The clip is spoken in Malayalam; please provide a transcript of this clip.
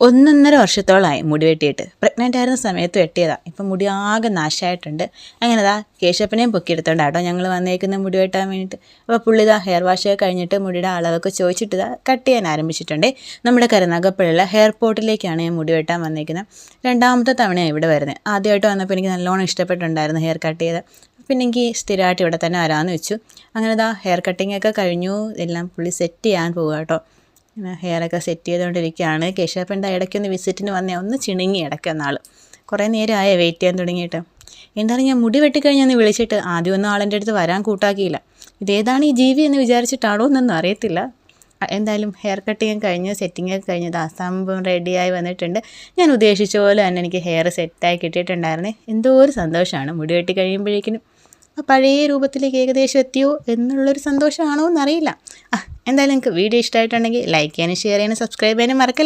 ഒന്നൊന്നര വർഷത്തോളമായി മുടി വെട്ടിയിട്ട്. പ്രഗ്നന്റ് ആയിരുന്ന സമയത്ത് വെട്ടിയതാണ് ഇപ്പം മുടി ആകെ നാശമായിട്ടുണ്ട് അങ്ങനെ ദാ കേശപ്പനെയും പൊക്കിയെടുത്തോണ്ട് കേട്ടോ ഞങ്ങൾ വന്നേക്കുന്ന മുടി വെട്ടാൻ വേണ്ടിയിട്ട്. അപ്പോൾ പുള്ളി ഇതാ ഹെയർ വാഷ് കഴിഞ്ഞിട്ട് മുടിയുടെ അളവൊക്കെ ചോദിച്ചിട്ട് ഇതാ കട്ട് ചെയ്യാൻ ആരംഭിച്ചിട്ടുണ്ട്. നമ്മുടെ കരുനാഗപ്പള്ളിയുള്ള ഹെയർ പോർട്ടിലേക്കാണ് ഞാൻ മുടി വെട്ടാൻ വന്നേക്കുന്നത് രണ്ടാമത്തെ തവണയാണ് ഇവിടെ വരുന്നത് ആദ്യമായിട്ട് വന്നപ്പോൾ എനിക്ക് നല്ലോണം ഇഷ്ടപ്പെട്ടുണ്ടായിരുന്നു ഹെയർ കട്ട് ചെയ്ത്. പിന്നെ എനിക്ക് സ്ഥിരമായിട്ട് ഇവിടെ തന്നെ വരാമെന്ന് വെച്ചു. അങ്ങനെ ഇതാ ഹെയർ കട്ടിങ്ങൊക്കെ കഴിഞ്ഞു. എല്ലാം പുള്ളി സെറ്റ് ചെയ്യാൻ പോകുക കേട്ടോ ഹെയറൊക്കെ സെറ്റ് ചെയ്തുകൊണ്ടിരിക്കുകയാണ്. കേശവപ്പന്റെ ഇടയ്ക്കൊന്ന് വിസിറ്റിന് വന്നേ? ഒന്ന് ചിണുങ്ങി ഇടയ്ക്ക് എന്നാൾ കുറേ നേരമായ വെയിറ്റ് ചെയ്യാൻ തുടങ്ങിയിട്ട്. എന്തായാലും ഞാൻ മുടി വെട്ടിക്കഴിഞ്ഞാൽ ഒന്ന് വിളിച്ചിട്ട് ആദ്യമൊന്നും ആളെന്റെ അടുത്ത് വരാൻ കൂട്ടാക്കിയില്ല. ഇതേതാണ് ഈ ജീവി എന്ന് വിചാരിച്ചിട്ടാണോ എന്നൊന്നും അറിയത്തില്ല. എന്തായാലും ഹെയർ കട്ടിങ് കഴിഞ്ഞ് കഴിഞ്ഞത് ആ സംഭവം റെഡിയായി വന്നിട്ടുണ്ട്. ഞാൻ ഉദ്ദേശിച്ച പോലെ തന്നെ എനിക്ക് ഹെയർ സെറ്റായി കിട്ടിയിട്ടുണ്ടായിരുന്നേ. എന്തോ ഒരു സന്തോഷമാണ് മുടി വെട്ടി കഴിയുമ്പോഴേക്കിനും. പഴയ രൂപത്തിലേക്ക് ഏകദേശം എത്തിയോ എന്നുള്ളൊരു സന്തോഷമാണോ എന്നറിയില്ല. എന്തായാലും നിങ്ങൾക്ക് വീഡിയോ ഇഷ്ടമായിട്ടുണ്ടെങ്കിൽ ലൈക്ക് ചെയ്യാനും ഷെയർ ചെയ്യാനും സബ്സ്ക്രൈബ് ചെയ്യാനും മറക്കല്ലേ?